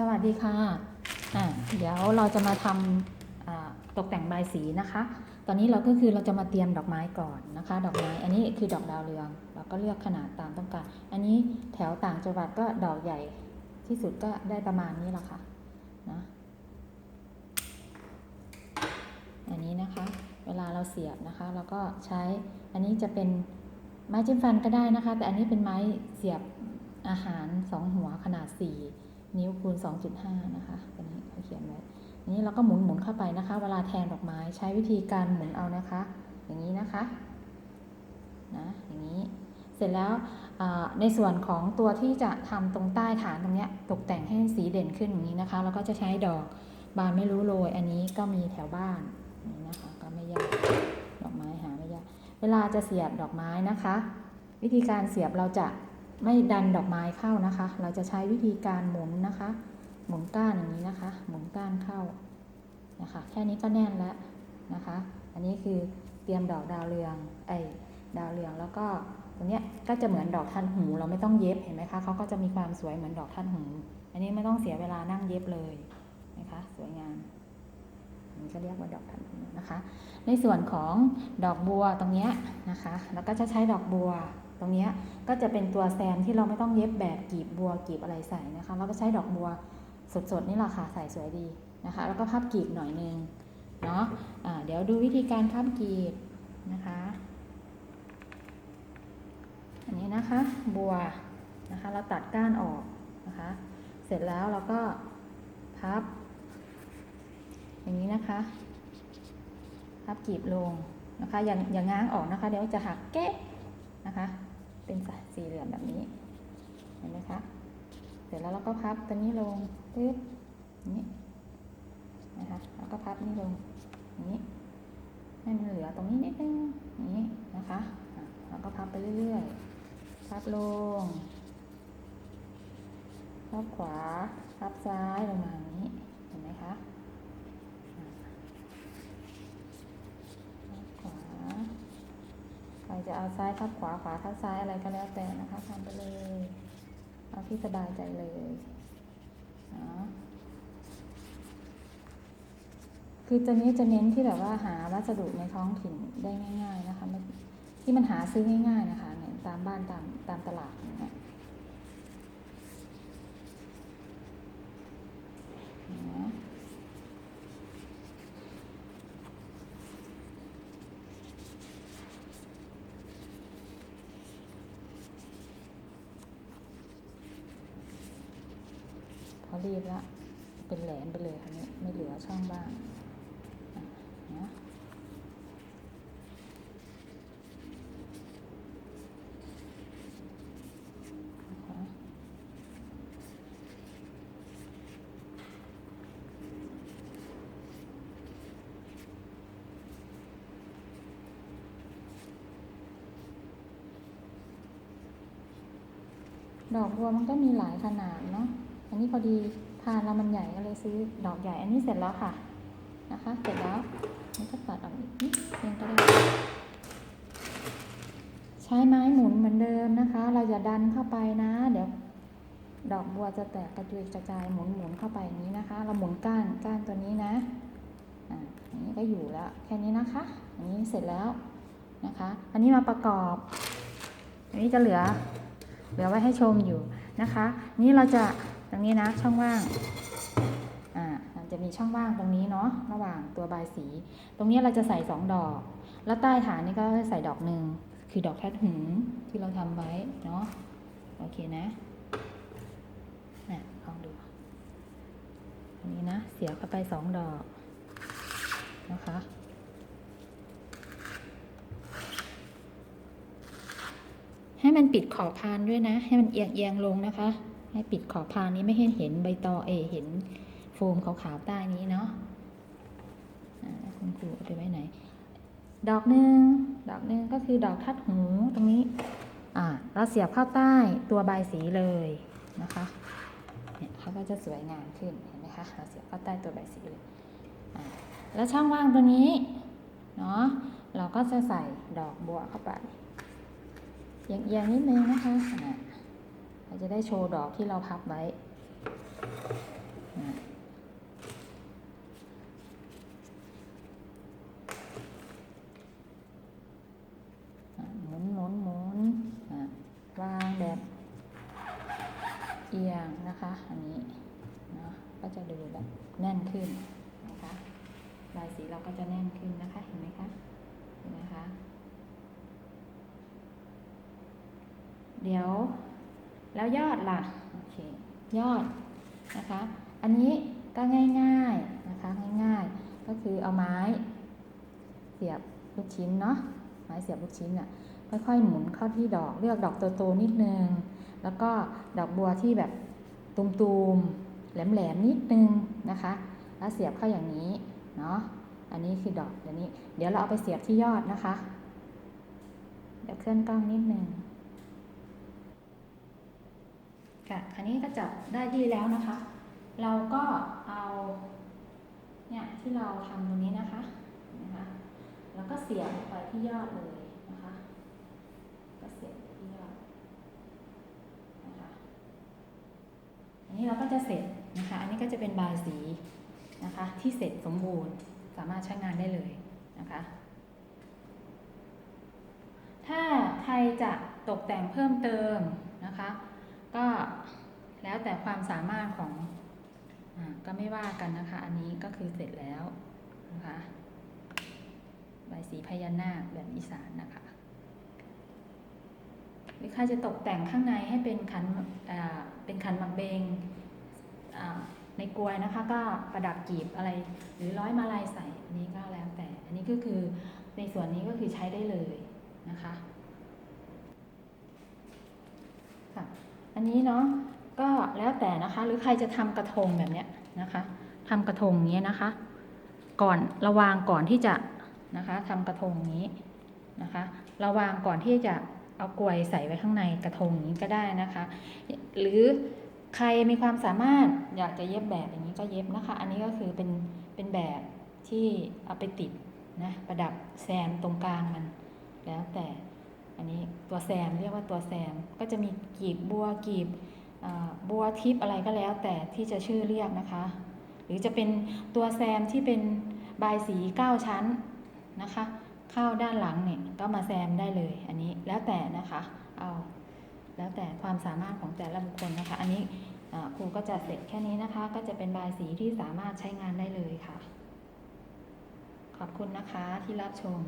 สวัสดีค่ะอ่าเดี๋ยวเราจะมาทำตกแต่งใบสีนะคะ ตอนนี้เราก็คือเราจะมาเตรียมดอกไม้ก่อนนะคะ ดอกไม้ อันนี้คือดอกดาวเรือง เราก็เลือกขนาดตามต้องการ อันนี้แถวต่างจังหวัดก็ดอกใหญ่ที่สุดก็ได้ประมาณนี้แหละค่ะนะอันนี้นะคะ เวลาเราเสียบนะคะ เราก็ใช้ อันนี้จะเป็นไม้จิ้มฟันก็ได้นะคะ แต่อันนี้เป็นไม้เสียบอาหารสองหัวขนาด4 นิ้วคูณ 2.5 นะคะอันนี้เขาเขียนไว้อันนี้เราก็หมุนหมุนเข้าไปนะคะ เวลาแทนดอกไม้ใช้วิธีการหมุนเอานะคะ อย่างนี้นะคะนะอย่างนี้เสร็จแล้วในส่วนของตัวที่จะทำตรงใต้ฐานตรงเนี้ยตกแต่งให้สีเด่นขึ้นอย่างนี้นะคะ แล้วก็จะใช้ดอกบานไม่รู้โรย อันนี้ก็มีแถวบ้านนี่นะคะก็ไม่ยากดอกไม้หาไม่ยากเวลาจะเสียบดอกไม้นะคะ วิธีการเสียบเราจะ ไม่ดันดอกไม้เข้านะคะ เราจะใช้วิธีการหมุนนะคะ หมุนก้านอย่างนี้นะคะ หมุนก้านเข้านะคะ แค่นี้ก็แน่นแล้วนะคะ อันนี้คือเตรียมดอกดาวเรืองไอ้ดาวเรืองแล้วก็ตรงเนี้ยก็จะเหมือนดอกทันหู เราไม่ต้องเย็บเห็นไหมคะเขาก็จะมีความสวยเหมือนดอกทันหู อันนี้ไม่ต้องเสียเวลานั่งเย็บเลยนะคะ สวยงามอันนี้ก็เรียกว่าดอกทันหูนะคะ ในส่วนของดอกบัวตรงเนี้ยนะคะ แล้วก็จะใช้ดอกบัว ตรงนี้ก็จะเป็นตัวแซมที่เราไม่ต้องเย็บแบบกีบบัวกีบอะไรใส่นะคะเราก็ใช้ดอกบัวสดๆนี่แหละค่ะใส่สวยดีนะคะ แล้วก็พับกีบหน่อยนึงเนาะะเดี๋ยวดูวิธีการพับกีบนะคะ อันนี้นะคะบัวนะคะเราตัดก้านออกนะคะ เสร็จแล้วเราก็พับ อย่างนี้นะคะ พับกีบลงนะคะ อย่างอย่างง้างออกนะคะ เดี๋ยวจะหักเก๊ะนะคะ เป็นสี่เหลี่ยมแบบนี้ เห็นไหมคะ เสร็จแล้วเราก็พับตัวนี้ลงปึ๊บนี้นะคะแล้วก็พับนี่ลงนี้ให้มันเหลือตรงนี้นิดนึงนี้นะคะอะแล้วก็พับไปเรื่อยๆ พับลง พับขวา พับซ้ายลงมาอย่างนี้ เห็นไหมคะ ขวาใครจะ เอาซ้ายทับขวาขวาทับซ้ายอะไรก็แล้วแต่นะคะทำไปเลยเอาที่สบายใจเลยนะคือตัวนี้จะเน้นที่แบบว่าหาวัสดุในท้องถิ่นได้ง่าย ๆนะคะที่มันหาซื้อง่าย ๆ นะคะเนี่ยตามบ้านตามตามตลาดอย่างเนี่ยเนาะ พอรีบล้วเป็นแหลมไปเลยค่ะนี้ไม่เหลือช่องบ้างนะดอกบัวมันก็มีหลายขนาดเนาะ อันนี้พอดีพานเรามันใหญ่ก็เลยซื้อดอกใหญ่ อันนี้เสร็จแล้วค่ะ นะคะ เสร็จแล้วนี่ก็ตัดออกอีกนิดนึงก็ได้ ใช้ไม้หมุนเหมือนเดิมนะคะ เราอย่าดันเข้าไปนะ เดี๋ยว ดอกบัวจะแตกกระจุยกระจายหมุนหมุนเข้าไปนี้นะคะ เราหมุนก้านก้านตัวนี้นะอ่าอันนี้ก็อยู่แล้ว แค่นี้นะคะ อันนี้เสร็จแล้วนะคะ อันนี้มาประกอบ อันนี้จะเหลือ เหลือไว้ให้ชมอยู่นะคะ นี่เราจะ ตรงนี้นะช่องว่างอ่าจะมีช่องว่างตรงนี้เนาะระหว่างตัวบายสี ตรงนี้เราจะใส่สองดอก แล้วใต้ฐานนี่ก็ใส่ดอกหนึ่งคือดอกแคทหูที่เราทำไว้เนาะโอเคนะนะลองดูอันนี้นะเสียบเข้าไปสองดอกนะคะให้มันปิดขอบพานด้วยนะ ให้มันเอียงเอียงๆลงนะคะ ให้ปิดขอบพานนี้ไม่ให้เห็นใบตอเอเห็นโฟมขาวๆใต้นี้เนาะคุณครูเอาไปไว้ไหน ดอกหนึ่งดอกหนึ่งก็คือดอกทัดหูตรงนี้อ่าเราเสียบเข้าใต้ตัวใบสีเลยนะคะเนี่ยเขาก็จะสวยงามขึ้นเห็นไหมคะเราเสียบเข้าใต้ตัวใบสีเลยอ่าแล้วช่องว่างตัวนี้เนาะเราก็จะใส่ดอกบัวเข้าไปเอียงๆนิดนึงนะคะ จะได้โชว์ดอกที่เราพับไว้หมุนหมุนหมุนวางแบบเอียงนะคะ อันนี้นะก็จะดูแบบแน่นขึ้นนะคะลายสีเราก็จะแน่นขึ้นนะคะ เห็นไหมคะเห็นไหมคะ เดี๋ยว แล้วยอดล่ะโอเคยอดนะคะ อันนี้ก็ง่ายๆนะคะง่ายๆ ก็คือเอาไม้เสียบลูกชิ้นเนาะไม้เสียบลูกชิ้นอะค่อยๆหมุนเข้าที่ดอกเลือกดอกโตๆนิดนึง แล้วก็ดอกบัวที่แบบตุมๆแหลมๆนิดนึงนะคะ แล้วเสียบเข้าอย่างนี้เนาะอันนี้คือดอกเดี๋ยวนี้ เดี๋ยวเราเอาไปเสียบที่ยอดนะคะ เดี๋ยวเคลื่อนกล้องนิดนึง ค่ะอันนี้ก็จับได้ที่แล้วนะคะ เราก็เอาเนี่ยที่เราทำตรงนี้นะคะนะคะ แล้วก็เสียบไปที่ยอดเลยนะคะ ก็เสียบไปที่ยอดนะคะอันนี้เราก็จะเสร็จนะคะ อันนี้ก็จะเป็นบายสีนะคะ ที่เสร็จสมบูรณ์สามารถใช้งานได้เลยนะคะ ถ้าใครจะตกแต่งเพิ่มเติมนะคะ ก็แล้วแต่ความสามารถของอก็ไม่ว่ากันนะคะ อันนี้ก็คือเสร็จแล้วนะคะใบสีพญานาคแบบอีสานนะคะหรือใครจะตกแต่งข้างในให้เป็นขันเป็นขันหมักเบงในกลวยนะคะ ก็ประดับกีบอะไร หรือร้อยมาลายใส่อันนี้ก็แล้วแต่ อันนี้ก็คือในส่วนนี้ก็คือใช้ได้เลยนะคะค่ะ อันนี้เนาะก็แล้วแต่นะคะ หรือใครจะทำกระทงแบบเนี้ยนะคะทำกระทงเนี้ยนะคะ ก่อนระวางก่อนที่จะนะคะทำกระทงนี้นะคะ ระวางก่อนที่จะเอากลวยใส่ไว้ข้างในกระทงนี้ก็ได้นะคะ หรือใครมีความสามารถอยากจะเย็บแบบอย่างนี้ก็เย็บนะคะ อันนี้ก็คือเป็นเป็นแบบที่เอาไปติดนะประดับแซมตรงกลางมันแล้วแต่ อันนี้ตัวแซมเรียกว่าตัวแซม ก็จะมีกีบบัวกีบบัวทิพอะไรก็แล้ว แต่ที่จะชื่อเรียกนะคะ หรือจะเป็นตัวแซมที่เป็นบายสีเก้าชั้นนะคะ เข้าด้านหลังเนี่ยก็มาแซมได้เลย อันนี้แล้วแต่นะคะเอาแล้วแต่ความสามารถของแต่ละบุคคลนะคะ อันนี้ครูก็จะเสร็จแค่นี้นะคะ ก็จะเป็นบายสีที่สามารถใช้งานได้เลยค่ะ ขอบคุณนะคะที่รับชม